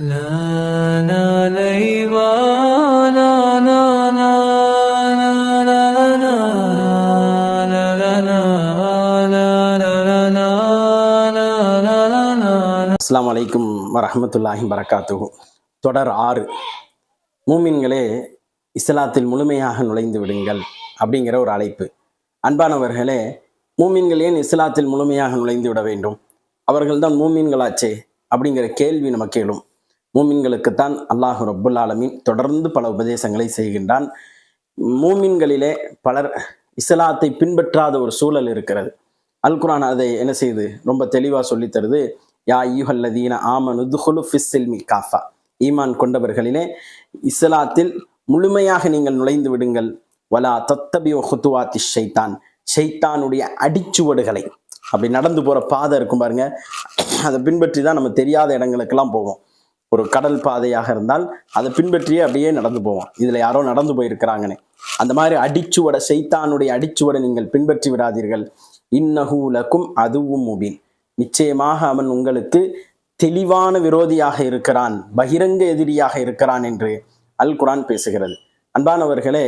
அஸ்லாம் வலைக்கும் வரமத்துல்லாஹி வரகாத்துஹு தொடர் ஆறு மூமின்களே இஸ்லாத்தில் முழுமையாக நுழைந்து விடுங்கள் அப்படிங்கிற ஒரு அழைப்பு அன்பானவர்களே மூமின்கள் ஏன் இஸ்லாத்தில் முழுமையாக நுழைந்து விட வேண்டும் அவர்கள்தான் மூமின்களாச்சே அப்படிங்கிற கேள்வி நமக்கு எழும் மூமின்களுக்குத்தான் அல்லாஹு ரப்புல் ஆலமீன் தொடர்ந்து பல உபதேசங்களை செய்கின்றான். மூமின்களிலே பலர் இஸ்லாத்தை பின்பற்றாத ஒரு சூழல் இருக்கிறது. அல் குரான் அதை என்ன செய்யுது ரொம்ப தெளிவாக சொல்லித்தருது யா யூஹல்லதீன ஆமனு ஃபிஸ்ஸில்மி காஃபா. ஈமான் கொண்டவர்களிலே இஸ்லாத்தில் முழுமையாக நீங்கள் நுழைந்து விடுங்கள். வலா தத்தபியோ ஹுத்துவாத்தி ஷைத்தான். ஷைத்தானுடைய அடிச்சுவடுகளை. அப்படி நடந்து போகிற பாதை இருக்கும் பாருங்க. அதை பின்பற்றி தான் நம்ம தெரியாத இடங்களுக்கெல்லாம் போவோம். ஒரு கடல் பாதையாக இருந்தால் அதை பின்பற்றியே அப்படியே நடந்து போவோம். இதில் யாரோ நடந்து போயிருக்கிறாங்கன்னு அந்த மாதிரி அடிச்சுவட செய்தானுடைய அடிச்சுவடை நீங்கள் பின்பற்றி விடாதீர்கள். இன்னகூலக்கும் அதுவும் முபின். நிச்சயமாக அவன் உங்களுக்கு தெளிவான விரோதியாக இருக்கிறான் பகிரங்க எதிரியாக இருக்கிறான் என்று அல் குரான் பேசுகிறது. அன்பானவர்களே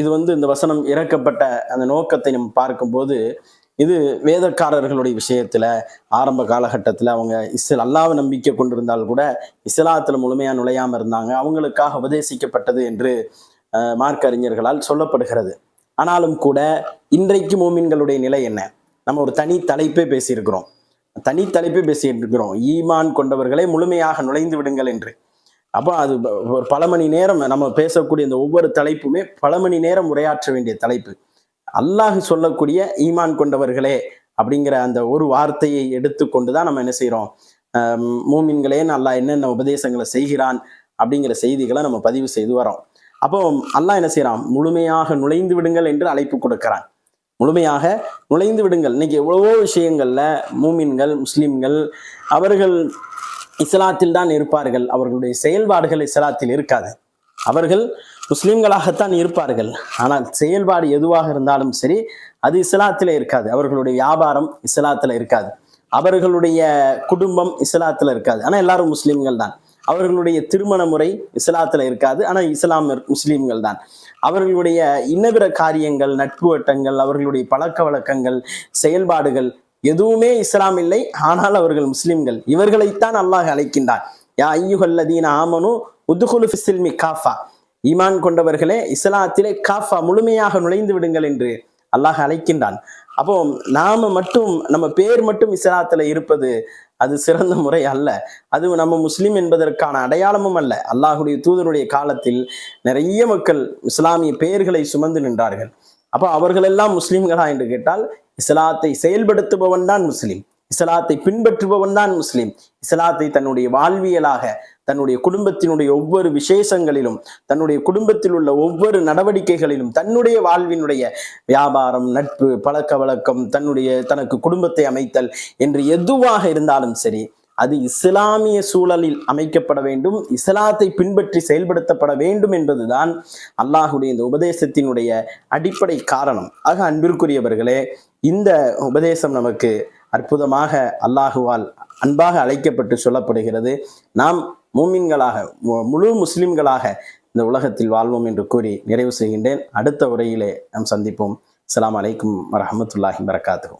இது வந்து இந்த வசனம் இறக்கப்பட்ட அந்த நோக்கத்தை நம்ம பார்க்கும்போது இது வேதக்காரர்களுடைய விஷயத்துல ஆரம்ப காலகட்டத்தில் அவங்க இஸ்ல அல்லாவை நம்பிக்கை கொண்டிருந்தால் கூட இஸ்லாத்துல முழுமையா நுழையாம இருந்தாங்க. அவங்களுக்காக உபதேசிக்கப்பட்டது என்று மார்க்கறிஞர்களால் அறிஞர்களால் சொல்லப்படுகிறது. ஆனாலும் கூட இன்றைக்கு மூமின்களுடைய நிலை என்ன? நம்ம ஒரு தனி தலைப்பே பேசியிருக்கிறோம். தனி தலைப்பே பேசிட்டு இருக்கிறோம் ஈமான் கொண்டவர்களை முழுமையாக நுழைந்து விடுங்கள் என்று. அப்போ அது ஒரு பல மணி நேரம் நம்ம பேசக்கூடிய இந்த ஒவ்வொரு தலைப்புமே பல மணி நேரம் உரையாற்ற வேண்டிய தலைப்பு. அல்லாஹ் சொல்லக்கூடிய ஈமான் கொண்டவர்களே அப்படிங்கிற அந்த ஒரு வார்த்தையை எடுத்துக்கொண்டு தான் நம்ம என்ன செய்கிறோம் மூமின்களே அல்லாஹ் என்னென்ன உபதேசங்களை செய்கிறான் அப்படிங்கிற செய்திகளை நம்ம பதிவு செய்து வரோம் அப்போ அல்லாஹ் என்ன செய்கிறான் முழுமையாக நுழைந்து விடுங்கள் என்று அழைப்பு கொடுக்கிறான். முழுமையாக நுழைந்து விடுங்கள். இன்னைக்கு எவ்வளவோ விஷயங்கள்ல மூமின்கள் முஸ்லிம்கள் அவர்கள் இஸ்லாத்தில் தான் இருப்பார்கள். அவர்களுடைய செயல்பாடுகள் இஸ்லாத்தில் இருக்காது. அவர்கள் முஸ்லீம்களாகத்தான் இருப்பார்கள். ஆனால் செயல்பாடு எதுவாக இருந்தாலும் சரி அது இஸ்லாத்தில் இருக்காது. அவர்களுடைய வியாபாரம் இஸ்லாத்தில் இருக்காது. அவர்களுடைய குடும்பம் இஸ்லாத்தில் இருக்காது. ஆனால் எல்லாரும் முஸ்லீம்கள் தான். அவர்களுடைய திருமண முறை இஸ்லாத்தில் இருக்காது. ஆனால் இஸ்லாம் முஸ்லீம்கள் தான். அவர்களுடைய இன்னபிற காரியங்கள் நட்பு வட்டங்கள் அவர்களுடைய பழக்க வழக்கங்கள் செயல்பாடுகள் எதுவுமே இஸ்லாம் இல்லை. ஆனால் அவர்கள் முஸ்லீம்கள். இவர்களைத்தான் அல்லாஹ் அழைக்கின்றார் யா ஐயுகல்லதீன ஆமனு உதுகுலு ஃபிஸ்ஸில்மி காஃபா ஈமான் கொண்டவர்களே இஸ்லாத்திலே காஃபா முழுமையாக நுழைந்து விடுங்கள் என்று அல்லாஹ் அழைக்கின்றான். அப்போ நாம மட்டும் நம்ம பேர் மட்டும் இஸ்லாத்துல இருப்பது அது சிறந்த முறை அல்ல. அது நம்ம முஸ்லீம் என்பதற்கான அடையாளமும் அல்ல. அல்லாஹுடைய தூதருடைய காலத்தில் நிறைய மக்கள் இஸ்லாமிய பெயர்களை சுமந்து நின்றார்கள். அப்போ அவர்களெல்லாம் முஸ்லீம்களா என்று கேட்டால் இஸ்லாத்தை செயல்படுத்துபவன் தான் முஸ்லீம். இஸ்லாத்தை பின்பற்றுபவன் தான் முஸ்லீம். இஸ்லாத்தை தன்னுடைய வாழ்வியலாக தன்னுடைய குடும்பத்தினுடைய ஒவ்வொரு விசேஷங்களிலும் தன்னுடைய குடும்பத்தில் உள்ள ஒவ்வொரு நடவடிக்கைகளிலும் தன்னுடைய வாழ்வினுடைய வியாபாரம் நட்பு பழக்க வழக்கம் தன்னுடைய தனக்கு குடும்பத்தை அமைத்தல் என்று எதுவாக இருந்தாலும் சரி அது இஸ்லாமிய சூழலில் அமைக்கப்பட வேண்டும் இஸ்லாத்தை பின்பற்றி செயல்படுத்தப்பட வேண்டும் என்பதுதான் அல்லாஹுடைய இந்த உபதேசத்தினுடைய அடிப்படை காரணம். ஆக அன்பிற்குரியவர்களே இந்த உபதேசம் நமக்கு அற்புதமாக அல்லாஹுவால் அன்பாக அழைக்கப்பட்டு சொல்லப்படுகிறது. நாம் மூமின்களாக மு- முழு முஸ்லிம்களாக இந்த உலகத்தில் வாழ்வோம் என்று கூறி நிறைவு செய்கின்றேன். அடுத்த உரையிலே நாம் சந்திப்போம். அலாம் அலைக்கும் வரமத்துல்லாஹி வரகாத்துஹு